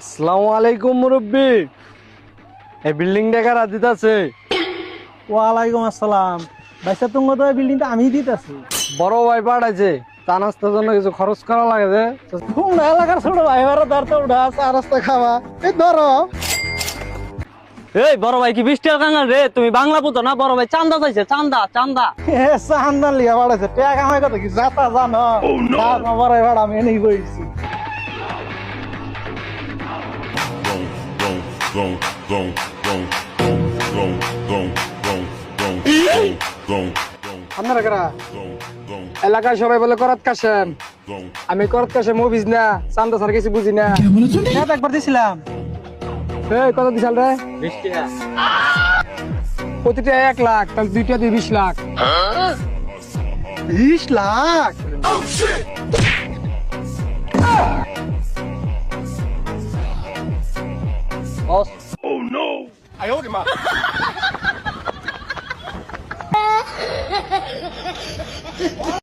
আসসালামু আলাইকুম মুরব্বি। এই বিল্ডিং দেখা রাজিত আছে ওয়ালাইকুম আসসালাম। বাইসা তুঙ্গ তো বিল্ডিংটা আমি দিতেছি। বড় ভাই পাঠাইছে চা নাস্তার জন্য কিছু খরচ করা লাগে যে? এলাকার ছোট ভাই ভাড়া ধর তো উঠা চা রাস্তা খাওয়া এই ধরো। এই বড় ভাই কি বৃষ্টি কাঙ্গাল রে? তুমি বাংলা বুঝো না? বড় ভাই চান্দা চাইছে চান্দা চান্দা। চান্দা লিয়া বাড়াইছে। টাকা কি oh, জানো? বড় ভাই আমি এনেই বইছি। এলাকায় সবাই বলে করাত কাশেম। আমি করাত কাশেম মুভিজ না চান্দা স্যার কিছু বুঝি না। একবার দিছিলাম। এই কত দিছাল রে? প্রতিটা এক লাখ তাহলে দুইটা দুই বিশ লাখ। বিশ লাখ?